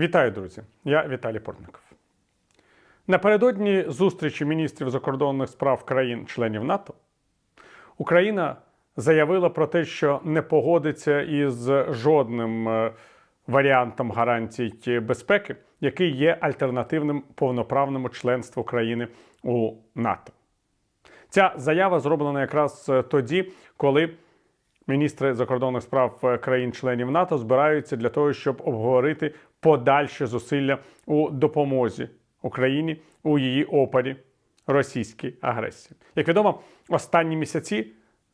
Вітаю, друзі! Я Віталій Портников. Напередодні зустрічі міністрів закордонних справ країн-членів НАТО Україна заявила про те, що не погодиться із жодним е, варіантом гарантій безпеки, який є альтернативним повноправному членству країни у НАТО. Ця заява зроблена якраз е, тоді, коли міністри закордонних справ е, країн-членів НАТО збираються для того, щоб обговорити подальші зусилля у допомозі Україні у її опорі російській агресії. Як відомо, останні місяці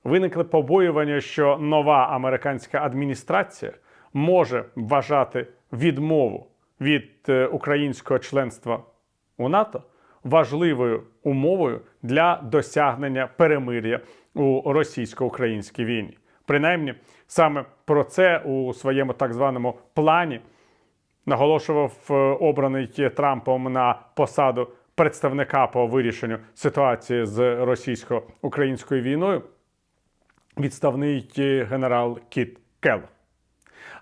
виникли побоювання, що нова американська адміністрація може вважати відмову від е, українського членства у НАТО важливою умовою для досягнення перемир'я у російсько-українській війні. Принаймні, саме про це у своєму так званому плані наголошував е, обраний Трампом на посаду представника по вирішенню ситуації з російсько-українською війною відставний е, генерал Кіт Келл.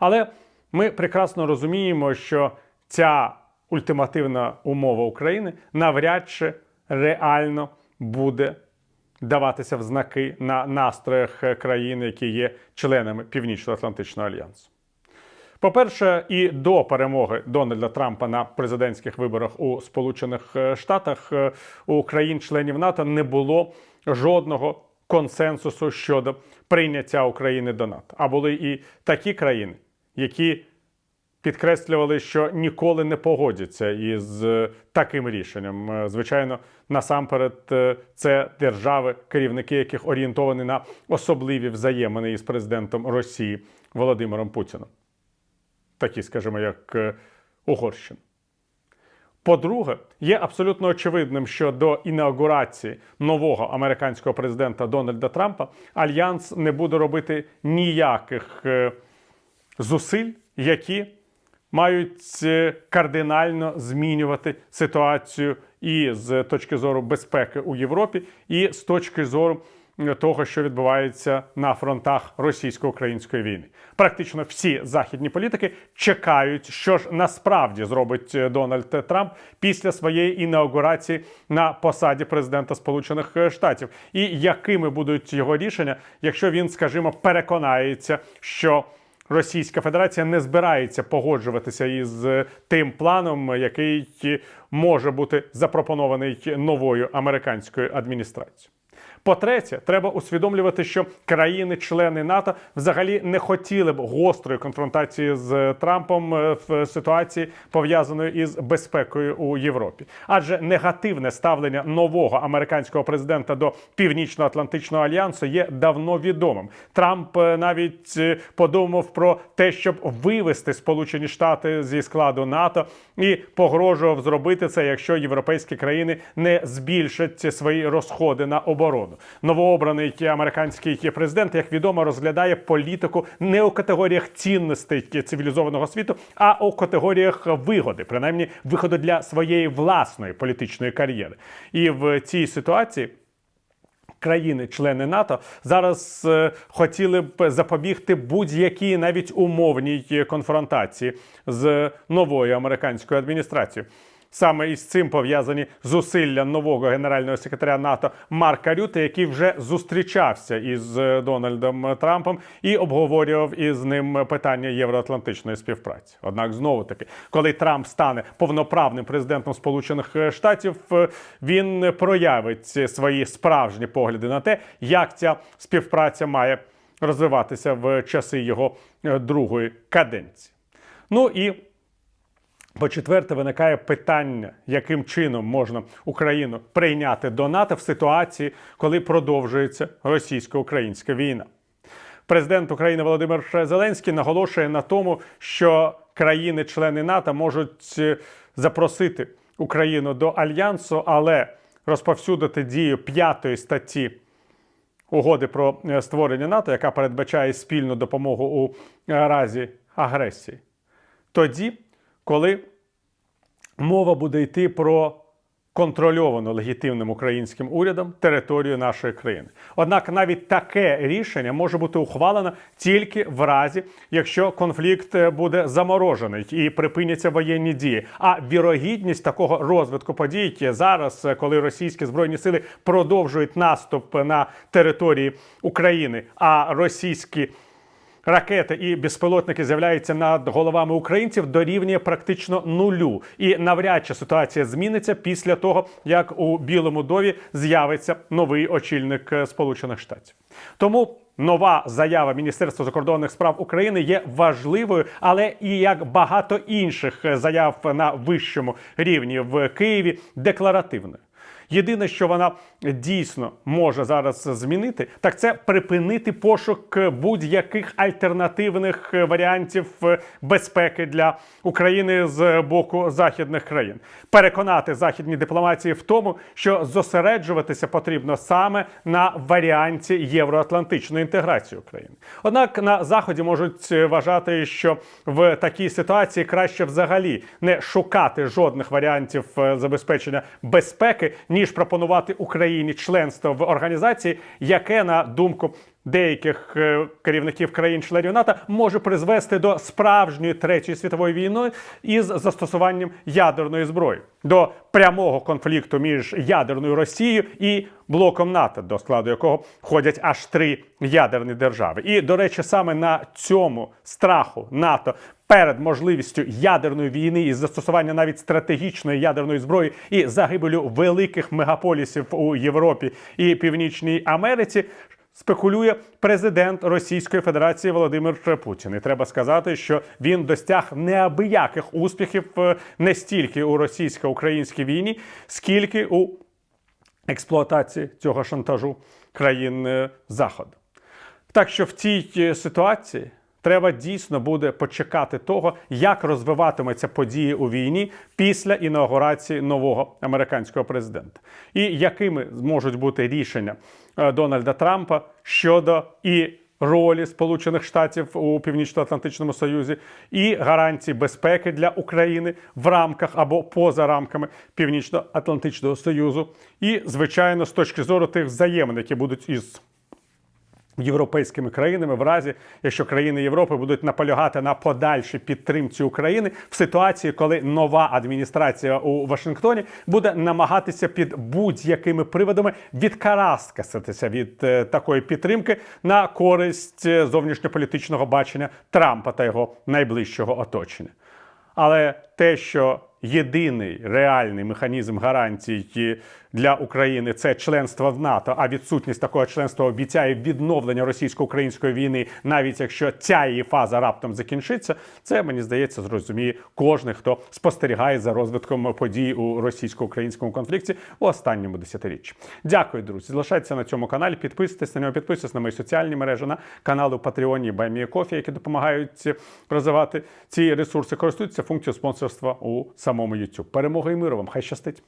Але ми прекрасно розуміємо, що ця ультимативна умова України навряд чи реально буде даватися в знаки на настроях країн, які є членами Північно-Атлантичного альянсу. По-перше, і до перемоги Дональда Трампа на президентських виборах у Сполучених е, Штатах е, у країн-членів НАТО не було жодного консенсусу щодо прийняття України до НАТО. А були і такі країни, які підкреслювали, що ніколи не погодяться із е, таким рішенням. Звичайно, насамперед, це держави, керівники яких орієнтовані на особливі взаємини із президентом Росії Володимиром Путіним. Такі, скажімо, як е, Угорщина. По-друге, є абсолютно очевидним, що до інаугурації нового американського президента Дональда Трампа альянс не буде робити ніяких е, зусиль, які мають е, кардинально змінювати ситуацію і з точки зору безпеки у Європі, і з точки зору того, що відбувається на фронтах російсько-української війни. Практично всі західні політики чекають, що ж насправді зробить е, Дональд Трамп після своєї інаугурації на посаді президента Сполучених е, Штатів, і якими будуть його рішення, якщо він, скажімо, переконається, що Російська Федерація не збирається погоджуватися із е, тим планом, який може бути запропонований новою американською адміністрацією. По-третє, треба усвідомлювати, що країни-члени НАТО взагалі не хотіли б гострої конфронтації з Трампом е, в ситуації пов'язаної із безпекою у Європі, адже негативне ставлення нового американського президента до північно-атлантичного альянсу є давно відомим. Трамп е, навіть е, подумав про те, щоб вивести Сполучені Штати зі складу НАТО і погрожував зробити це, якщо європейські країни не збільшать свої розходи на оборону. Новообраний американський президент, як відомо, розглядає політику не у категоріях цінностей цивілізованого світу, а у категоріях вигоди, принаймні виходу для своєї власної політичної кар'єри. І в цій ситуації. Країни-члени НАТО зараз е, хотіли б запобігти будь-якій навіть умовній конфронтації з новою американською адміністрацією. Саме із цим пов'язані зусилля нового генерального секретаря НАТО Марка Рюте, який вже зустрічався із е, Дональдом Трампом і обговорював із ним питання євроатлантичної співпраці. Однак, знову таки, коли Трамп стане повноправним президентом Сполучених Штатів, е, він проявить свої справжні погляди на те, як ця співпраця має розвиватися в часи його е, другої каденції. Ну і по-четверте, виникає питання, яким чином можна Україну прийняти до НАТО в ситуації, коли продовжується російсько-українська війна. Президент України Володимир Зеленський наголошує на тому, що країни-члени НАТО можуть е, запросити Україну до альянсу, але розповсюдити дію п'ятої статті угоди про е, створення НАТО, яка передбачає спільну допомогу у е, разі агресії. Тоді коли мова буде йти про контрольовано легітимним українським урядом територію нашої країни. Однак навіть таке рішення може бути ухвалено тільки в разі, якщо конфлікт е, буде заморожений і припиняться воєнні дії. А вірогідність такого розвитку подій зараз, е, коли російські збройні сили продовжують наступ на території України, а російські ракети і безпілотники з'являються над головами українців, дорівнює практично нулю. І навряд чи ситуація зміниться після того, як у Білому Дові з'явиться новий очільник е, Сполучених Штатів. Тому. Нова заява Міністерства закордонних справ України є важливою, але і як багато інших е, заяв на вищому рівні в Києві декларативною. Єдине, що вона дійсно може зараз змінити, так це припинити пошук будь-яких альтернативних варіантів безпеки для України з боку західних країн, переконати західні дипломатії в тому, що зосереджуватися потрібно саме на варіанті євроатлантичної інтеграції України. Однак на заході можуть вважати, що в такій ситуації краще взагалі не шукати жодних варіантів е, забезпечення безпеки, ніж пропонувати Україні членство в організації, яке на думку деяких е, керівників країн-членів НАТО може призвести до справжньої третьої світової війни із застосуванням ядерної зброї, до прямого конфлікту між ядерною Росією і блоком НАТО, до складу якого входять аж три ядерні держави. І до речі, саме на цьому страху НАТО. Перед можливістю ядерної війни із застосування навіть стратегічної ядерної зброї і загибелю великих мегаполісів у Європі і Північній Америці спекулює президент Російської Федерації Володимир Путін. І треба сказати, що він досяг неабияких успіхів е, не стільки у російсько-українській війні, скільки у експлуатації цього шантажу країн е, Заходу. Так що в цій е, ситуації треба дійсно буде почекати того, як розвиватимуться події у війні після інаугурації нового американського президента, і якими зможуть бути рішення е, Дональда Трампа щодо і ролі Сполучених Штатів у Північно-Атлантичному Союзі і гарантії безпеки для України в рамках або поза рамками Північно-Атлантичного Союзу, і звичайно, з точки зору тих взаємин, які будуть із європейськими країнами в разі, якщо країни Європи будуть наполягати на подальшій підтримці України в ситуації, коли нова адміністрація у Вашингтоні буде намагатися під будь-якими приводами відкараскатися від е, такої підтримки на користь е, зовнішньополітичного бачення Трампа та його найближчого оточення. Але те, що єдиний реальний механізм гарантій для України це членство в НАТО, а відсутність такого членства обіцяє відновлення російсько-української війни, навіть якщо ця її фаза раптом закінчиться, це мені здається, зрозуміє кожен, хто спостерігає за розвитком подій у російсько-українському конфлікті у останньому десятиріччі. Дякую, друзі. Залишайтеся на цьому каналі, підписуйтесь на нього, підписуйтесь на мої соціальні мережі, на канали Патреоні Баймія Кофі, які допомагають розвивати ці ресурси. Користуються функцією спонсорства у самому YouTube. Перемоги і миру вам! Хай щастить!